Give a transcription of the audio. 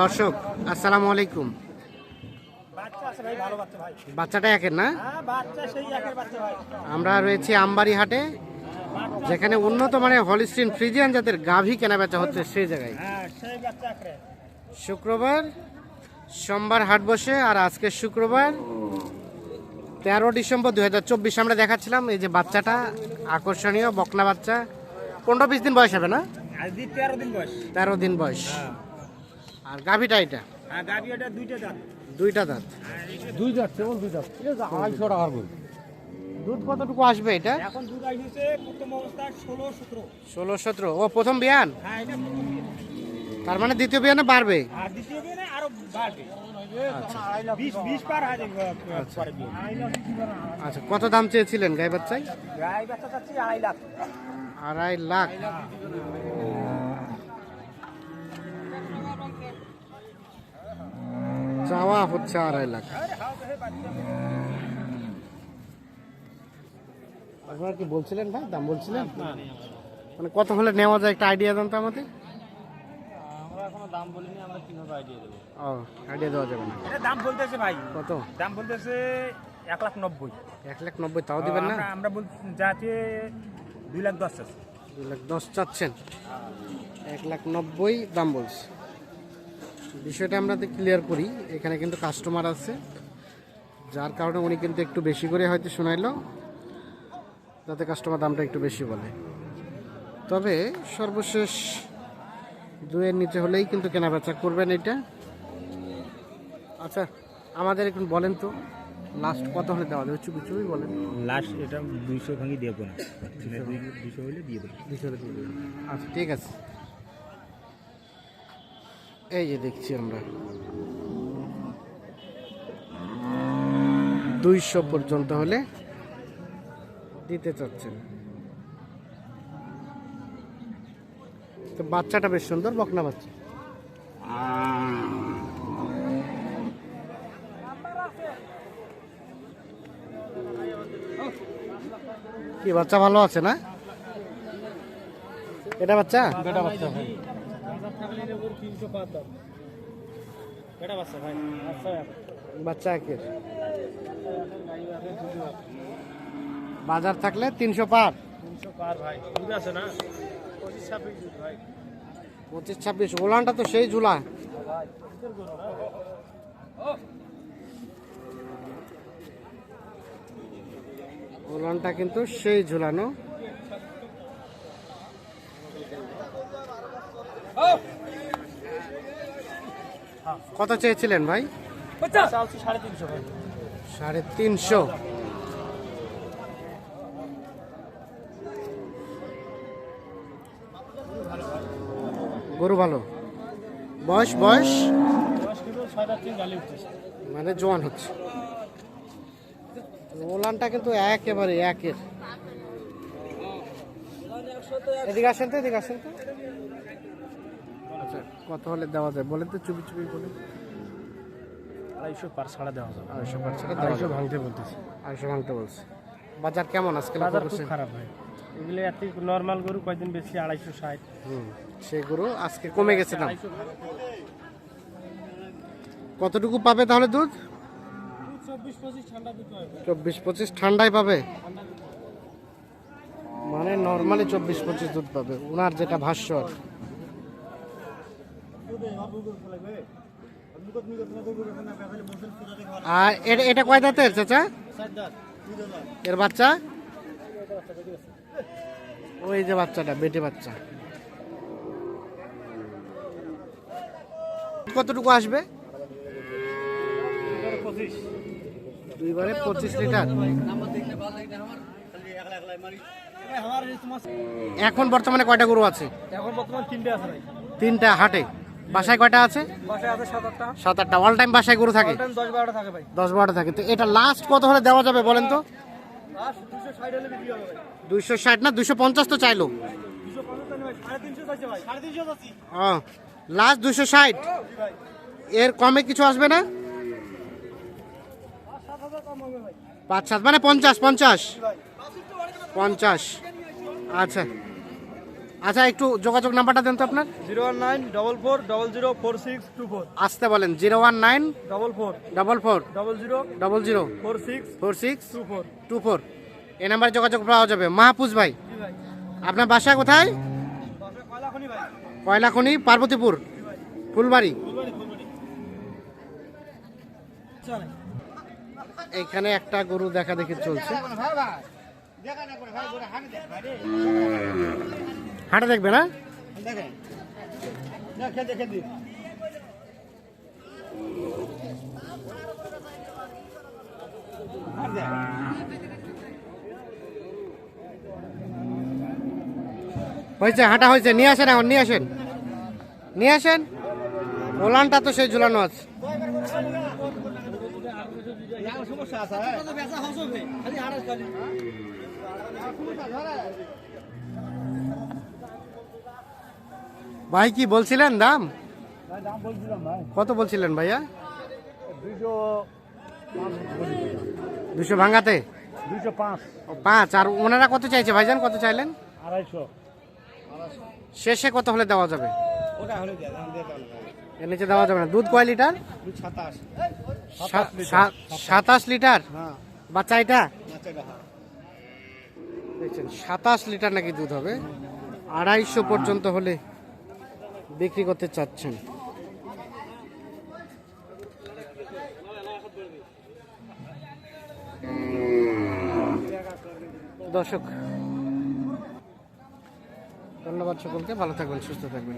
দর্শক আসসালামু আলাইকুম। বাচ্চাটা একের না? হ্যাঁ আমরা রয়েছি আমবাড়ি হাটে যেখানে উন্নত মানের হলিস্টিন ফ্রিজিয়ান জাতের গাভী কেনা বেচা হচ্ছে সেই জায়গায়। হ্যাঁ শুক্রবার সোমবার হাট বসে আর আজকে শুক্রবার তেরো ডিসেম্বর দু দুই আমরা দেখাচ্ছিলাম। এই যে বাচ্চাটা আকর্ষণীয় বকনা বাচ্চা। পনেরো বিশ দিন বয়স হবে না? তেরো দিন বয়স। তেরো দিন বয়স। আর গাভীটা এটা? হ্যাঁ গাবি ওটা দুইটা দাঁত। দুইটা দাঁত। দুই যাত কেমন দুই যাত আড়াইশো টাকার বই। দুধ কতটুকু আসবে এটা? এখন দুধ আসছে প্রথম অবস্থায় ষোলো সতেরো। ষোলো সতেরো। ও প্রথম বিয়ান? হ্যাঁ এটা তার মানে দ্বিতীয় বিয়ানে বাড়বে? আর দ্বিতীয় বিয়ে না আরও বাড়বে। আচ্ছা। হয়ে বিয়ে আচ্ছা কত দাম চেয়েছিলেন গাই বাচ্চায়? গাই বাচ্চা চাচ্ছি আড়াই লাখ। আড়াই লাখ। চাওয়া হচ্ছে আড়াই লাখ আপনারা কি বলছিলেন ভাই? দাম বলছিলেন? মানে কত হলে নেওয়া যায় একটা আইডিয়া দেন তো আমাদের? আমরা এখনও দাম বলিনি আমরা কীভাবে আইডিয়া দেবো? ও আইডিয়া দেওয়া যাবে না। এটা দাম বলতেছে ভাই। কত? দাম বলতেছে এক লাখ নব্বই। এক লাখ নব্বই তাও দিবেন না? আমরা- আমরা বল যাতে দুই লাখ দশ দুই লাখ দশ চাচ্ছেন। এক লাখ নব্বই দাম বলছে। বিষয়টা আমরা ক্লিয়ার করি। এখানে কিন্তু কাস্টমার আছে। যার কারণে উনি কিন্তু একটু বেশি করে হয়তো শোনাইল। যাতে কাস্টমার দামটা একটু বেশি বলে। তবে সর্বশেষ দুয়ের নিচে হলেই কিন্তু কেনাবেচা করবেন এটা। আচ্ছা আমাদের একটু বলেন তো লাস্ট কত হলে দেওয়া যাবে? চুপি চুপি বলেন। লাস্ট এটা দুইশো ভাঙি দিয়ে না। দুইশো হলে দিয়ে দেবো। ভিতরে দিয়ে দেবেন। আচ্ছা ঠিক আছে। এই যে দেখছি আমরা। দুইশো পর্যন্ত হলে দিতে চাচ্ছেন। তো বাচ্চাটা বেশ সুন্দর, বকনা বাচ্চা। কি বাচ্চা ভালো আছে না? এটা বাচ্চা? বেটা বাচ্চা এটা বাচ্চা একের। বাজার থাকলে তিনশো পার। পঁচিশ ছাব্বিশ ওলানটা তো সেই ঝুলা। ওলানটা কিন্তু সেই ঝুলানো। কত চেয়েছিলেন ভাই? সাড়ে তিনশো ভাই। সাড়ে তিনশো। গরু ভালো। বয়স বয়স? মানে জোয়ান হচ্ছে। ওলানটা কিন্তু একেবারে একের। এদিকে আসেন তো এদিকে আসেন তো। আচ্ছা কত হলে দেওয়া যায়। বলেন তো চুপি চুপি বলেন। আড়াইশো পার ছাড়া দেওয়া যাবে। আড়াইশো পার্সেন্ট দেওয়া আড়াইশো ভাঙতে বলতেছে। আড়াইশো ভাঙতে বলছে। বাজার কেমন আজকে বাজার খুব খারাপ ভাই। এগুলো এত নর্মাল গরু কয়দিন বেশি? আড়াইশো ষাট। হুম সেই গরু আজকে কমে গেছে দাম কতটুকু পাবে তাহলে দুধ? চব্বিশ পঁচিশ ঠান্ডা চব্বিশ পঁচিশ ঠান্ডায় পাবে? মানে নর্মালি চব্বিশ পঁচিশ দুধ পাবে। ওনার যেটা ভাষ্য আর এটা এটা কয় দাঁতের চাচা? এর বাচ্চা? ওই যে বাচ্চাটা বেটে বাচ্চা। কতটুকু আসবে? দুইবারে পঁচিশ। লিটার। এখন বর্তমানে কয়টা গরু আছে? এখন বর্তমান তিনটে আছে তিনটা হাটে। বাসায় কয়টা আছে? সাত আটটা অল টাইম বাসায় গরু থাকে? দশ বারোটা থাকে ভাই। দশ বারোটা থাকে। তো এটা লাস্ট কত হলে দেওয়া যাবে বলেন তো? দুশো দুইশো ষাট না? দুইশো পঞ্চাশ তো চাইলো। দুশো লাস্ট দুইশো ষাট। এর কমে কিছু আসবে না? সাত হাজার কম হবে ভাই। পাঁচ সাত মানে পঞ্চাশ পঞ্চাশ। পঞ্চাশ। আচ্ছা। আচ্ছা একটু যোগাযোগ নাম্বারটা দেন তো আপনার। Zero one nine double four double zero four six two four. আসতে বলেন zero one nine double four. Double four double zero. Double zero four six four. Six two four. Two four এই নাম্বারে যোগাযোগ পাওয়া যাবে। মাহফুজ ভাই আপনার বাসা কোথায়? কয়লাখনি পার্বতীপুর ফুলবাড়ি। এখানে একটা গরু দেখা দেখি চলছে। হাটে দেখবে না? হয়েছে হাঁটা হয়েছে। নিয়ে আসেন এখন নিয়ে আসেন। নিয়ে আসেন। ওলানটা তো সেই ঝুলানো আছে। ভাই কি বলছিলেন দাম? কত বলছিলেন ভাইয়া? দুশো ভাঙাতে? দুইশো পাঁচ। পাঁচ আর ওনারা কত চাইছে ভাইজান? কত চাইলেন? আড়াইশো। শেষে কত হলে দেওয়া যাবে? এর নিচে দেওয়া যাবে না। দুধ কয় লিটার? সাতাশ। লিটার? বাচ্চা এটা হ্যাঁ। দেখছেন সাতাশ লিটার নাকি দুধ হবে? আড়াইশো পর্যন্ত হলে বিক্রি করতে চাচ্ছেন? দর্শক ধন্যবাদ সকলকে। ভালো থাকবেন সুস্থ থাকবেন।